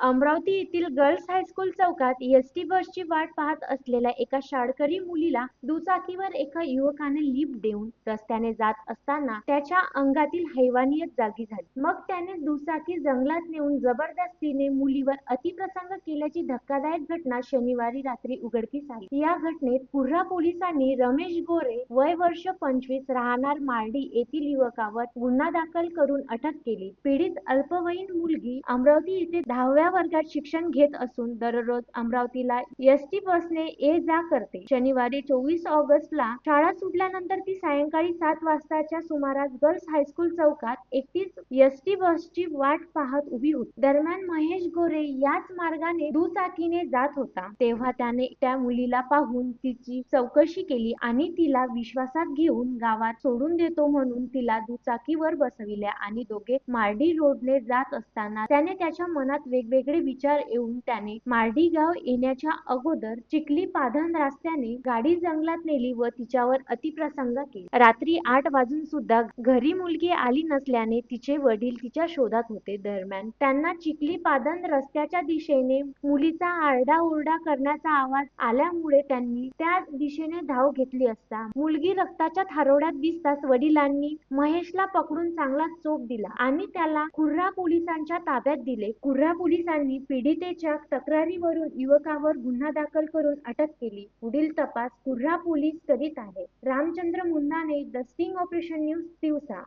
अमरावती येथील girls high school चौकात S T बसची वाट पाहत असलेल्या एका शाळकरी मुलीला दुचाकीवर एका युवकाने लिप देऊन रस्त्याने जात असताना त्याच्या अंगातील हैवानियत जागी झाली. मग त्याने दुचाकी जंगलात नेऊन जबरदस्तीने मुलीवर अतिप्रसंग केल्याची धक्कादायक घटना शनिवारी रात्री उघडकीस आली. या घटनेत पुर्हा पोलिसांनी रमेश गोरे वय वर्ष पंचवीस राहणार मार्डी येथील युवकावर गुन्हा दाखल करून अटक केली. पीडित अल्पवयीन मुलगी अमरावती येथे दहाव्या वर्गात शिक्षण घेत असून दररोज अमरावतीला एस टी बसने ये जा करते. शनिवारी चोवीस ऑगस्टला शाळा सुटल्यानंतर ती सायंकाळी सात वाजताच्या सुमारास गर्ल्स हायस्कूल चौकात एकटीच एस टी बसची वाट पाहत उभी होती. दरम्यान महेश गोरे याच मार्गाने दुचाकीने जात होता. तेव्हा त्याने त्या मुलीला पाहून तिची चौकशी केली आणि तिला विश्वासात घेऊन गावात सोडून देतो म्हणून तिला दुचाकीवर बसविल्या आणि दोघे मार्डी रोडने जात असताना त्याने त्याच्या मनात वेगळे विचार येऊन त्याने मार्डीगाव येण्याच्या अगोदर चिखली पाधन रस्त्याने गाडी जंगलात नेली व तिच्यावर अतिप्रसंग केला. रात्री आठ वाजून सुद्धा घरी मुलगी आली नसल्याने तिचे वडील तिच्या शोधात होते. दरम्यान त्यांना चिखली पादन रस्त्याच्या दिशेने मुलीचा आरडाओरडा करण्याचा आवाज आल्यामुळे त्यांनी त्या दिशेने धाव घेतली असता मुलगी रक्ताच्या थारोड्यात दिसताच वडिलांनी महेशला पकडून चांगला चोप दिला आणि त्याला कुर्रा पोलिसांच्या ताब्यात दिले. कुर्रा पोलीस पोलिसांनी पीडितेच्या तक्रारीवरून युवकावर गुन्हा दाखल करून अटक केली. पुढील तपास कुर्रा पोलीस करीत आहे. रामचंद्र मुन्नाने द स्टिंग ऑपरेशन न्यूज दिवसा